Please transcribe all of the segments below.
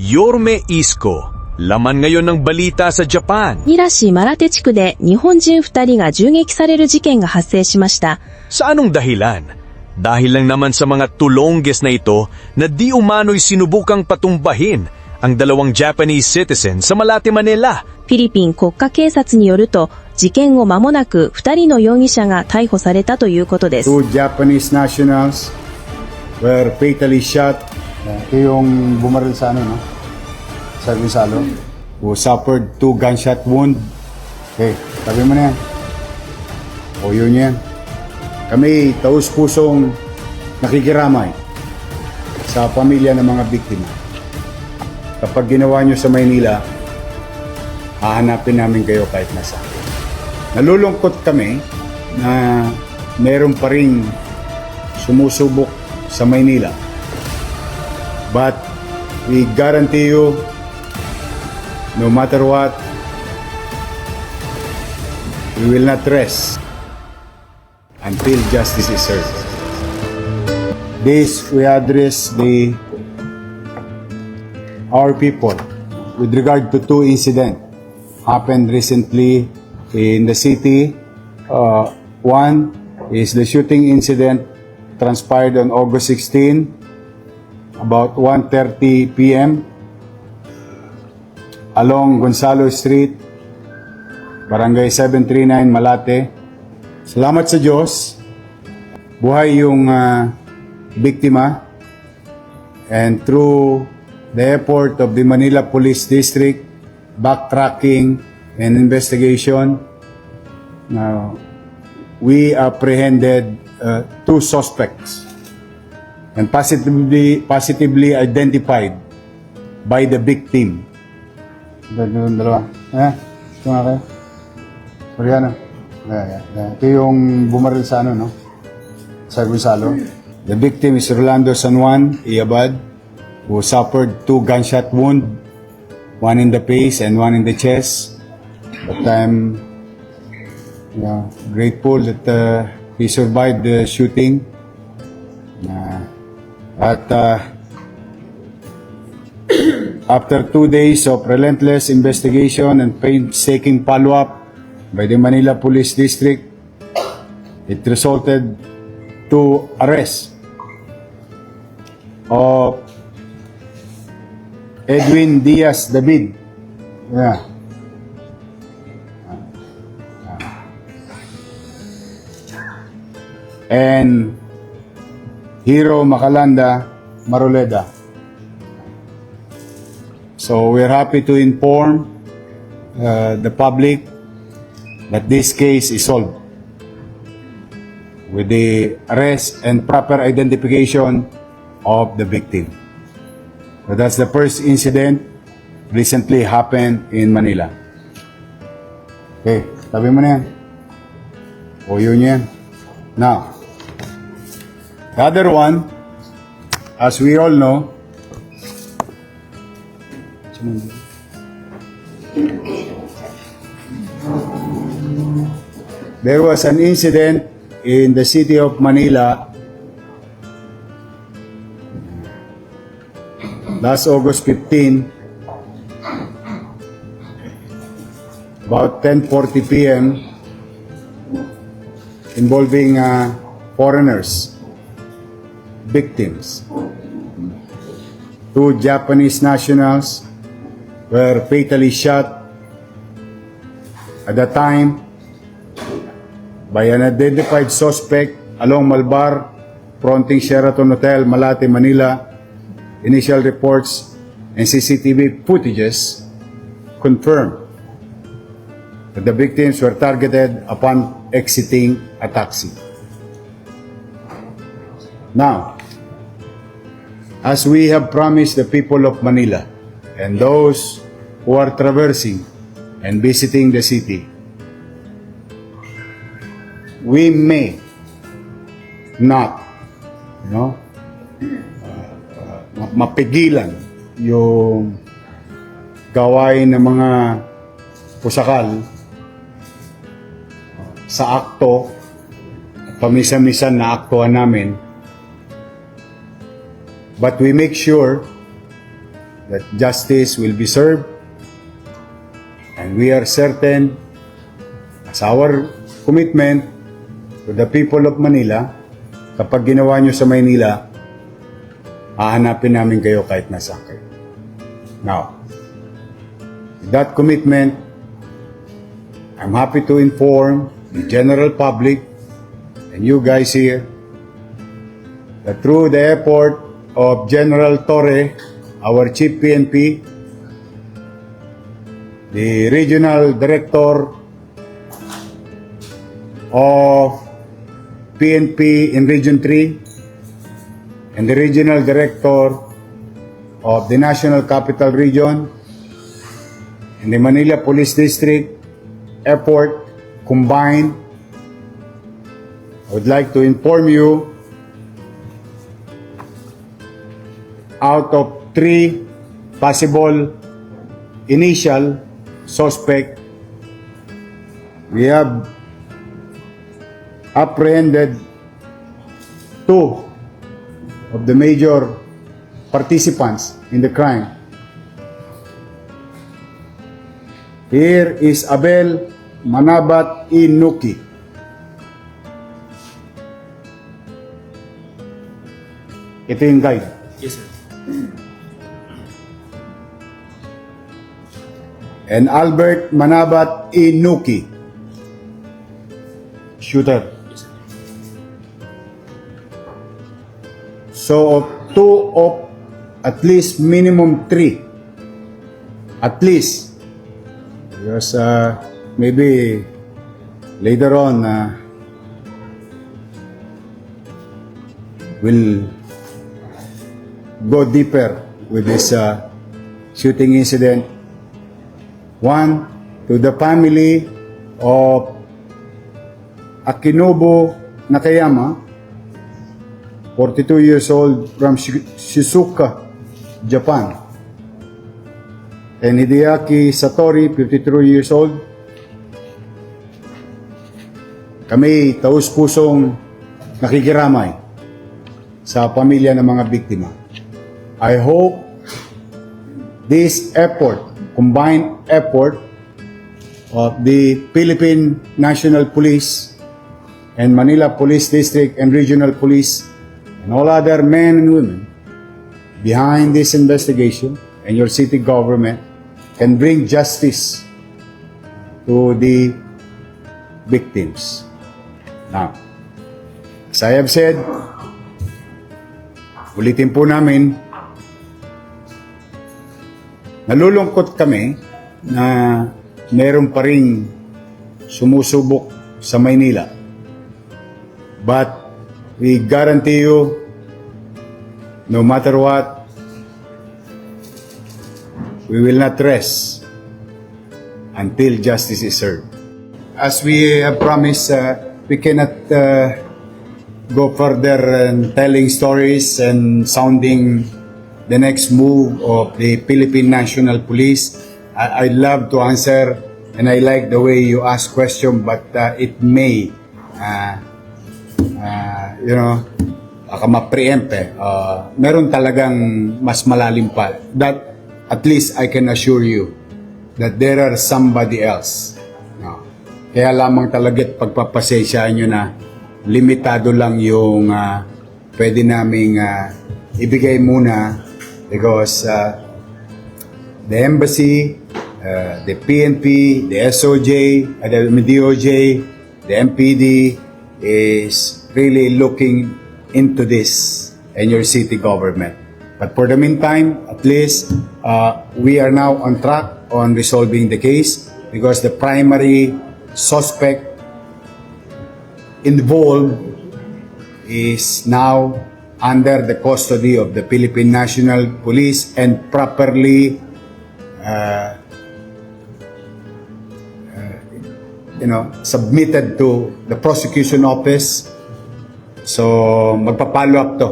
Yorme Isko, laman ngayon ng balita sa Japan. ニラ市マラテ地区で日本人2人が銃撃される事件が発生しました。 Sa anong dahilan? Dahil lang naman sa mga tulongges na ito na di umano'y sinubukang patumbahin ang dalawang Japanese citizen sa Malate, Manila. フィリピン国家警察によると、事件後間もなく2人の容疑者が逮捕されたということです。 Two Japanese nationals were fatally shot. ito yung bumaril sa ano, no? Sa Gonzalo. Who suffered two gunshot wound. Okay, sabi mo na yan. O yun yan. Kami taus-pusong nakikiramay sa pamilya ng mga biktima. Kapag ginawa nyo sa Maynila, hahanapin namin kayo kahit nasa. Nalulungkot kami na meron pa rin sumusubok sa Maynila. But we guarantee you, no matter what, we will not rest until justice is served. This we address the our people with regard to two incidents happened recently in the city. Uh, one is the shooting incident transpired on August 16 about 1.30 p.m. along Gonzalo Street, Barangay 739, Malate. Salamat sa Diyos. Buhay yung ah, biktima. And through the effort of the Manila Police District, backtracking and investigation, now we apprehended uh, two suspects and positively positively identified by the victim. Dalawa. dalawa. Eh, ito nga kayo. Sorry, ano? Yeah, yeah, yeah. Ito yung bumaril sa ano, no? Sa Gonzalo. The victim is Rolando San Juan Iabad, who suffered two gunshot wound, one in the face and one in the chest. But I'm yeah, grateful that uh, he survived the shooting. Uh, at uh, after two days of relentless investigation and painstaking follow-up by the Manila Police District, it resulted to arrest of Edwin Diaz David. Yeah. And Hero Macalanda Maruleda. So we're happy to inform uh, the public that this case is solved with the arrest and proper identification of the victim. So that's the first incident recently happened in Manila. Okay, tabi mo na yan. O yun yan. Now, the other one, as we all know, there was an incident in the city of Manila last August 15 about 10:40 p.m. involving uh, foreigners victims two Japanese nationals were fatally shot at the time by an identified suspect along Malbar, fronting Sheraton Hotel, Malate, Manila. Initial reports and CCTV footages confirmed that the victims were targeted upon exiting a taxi. Now, as we have promised the people of Manila and those who are traversing and visiting the city, we may not, you know, uh, uh, ma- mapigilan yung gawain ng mga pusakal sa akto, pamisa-misan na aktuhan namin. But we make sure that justice will be served. And we are certain, as our commitment to the people of Manila, kapag ginawa nyo sa Maynila, hahanapin namin kayo kahit nasaan kayo. Now, that commitment, I'm happy to inform the general public and you guys here that through the effort of General Torre, our Chief PNP, the Regional Director of PNP in Region 3, and the Regional Director of the National Capital Region, and the Manila Police District effort combined, I would like to inform you out of three possible initial suspect, we have apprehended two of the major participants in the crime. Here is Abel Manabat Inuki. Ito yung guide. And Albert Manabat Inuki. Shooter. So, of two of at least minimum three. At least. Because uh, maybe later on uh, we'll go deeper with this uh, shooting incident. One, to the family of Akinobu Nakayama, 42 years old from Shi- Shizuoka, Japan. And Hideaki Satori, 53 years old. Kami taus-pusong nakikiramay sa pamilya ng mga biktima. I hope this effort, combined effort of the Philippine National Police and Manila Police District and Regional Police and all other men and women behind this investigation and your city government can bring justice to the victims. Now, as I have said, ulitin po namin, nalulungkot kami na meron pa rin sumusubok sa Maynila. But we guarantee you, no matter what, we will not rest until justice is served. As we have promised, uh, we cannot uh, go further in telling stories and sounding the next move of the Philippine National Police. I, I'd love to answer and I like the way you ask question but uh, it may uh, uh, you know baka ma-preempt eh. Uh, meron talagang mas malalim pa. That at least I can assure you that there are somebody else. No. Kaya lamang talaga't pagpapasensyaan nyo na limitado lang yung ah, pwede naming ah, ibigay muna because ah, the embassy, uh, the PNP, the SOJ, uh, the DOJ, the MPD is really looking into this and your city government. But for the meantime, at least uh, we are now on track on resolving the case because the primary suspect involved is now under the custody of the Philippine National Police and properly uh, you know, submitted to the prosecution office. So, magpa-follow up to.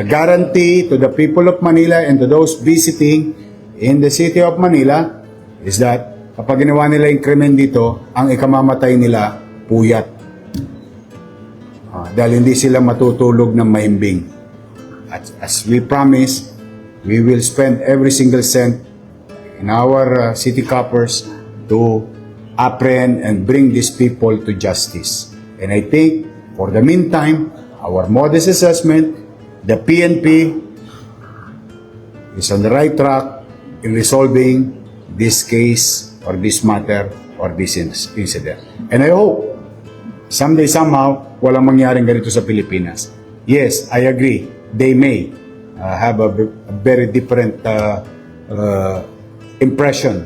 The guarantee to the people of Manila and to those visiting in the city of Manila is that kapag ginawa nila yung krimen dito, ang ikamamatay nila, puyat. Ah, dahil hindi sila matutulog ng mahimbing. At as we promise, we will spend every single cent in our uh, city coppers to apprehend and bring these people to justice. And I think, for the meantime, our modest assessment, the PNP is on the right track in resolving this case or this matter or this in- incident. And I hope someday somehow walang mangyaring ganito sa Pilipinas. Yes, I agree. They may uh, have a, a very different uh, uh, impression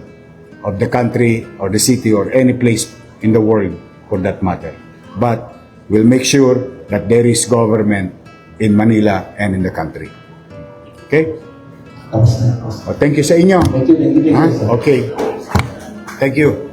of the country or the city or any place in the world for that matter. But we'll make sure that there is government in Manila and in the country. Okay? Oh, thank you sa inyo. Thank you, thank you, thank you, sir. Okay. Thank you.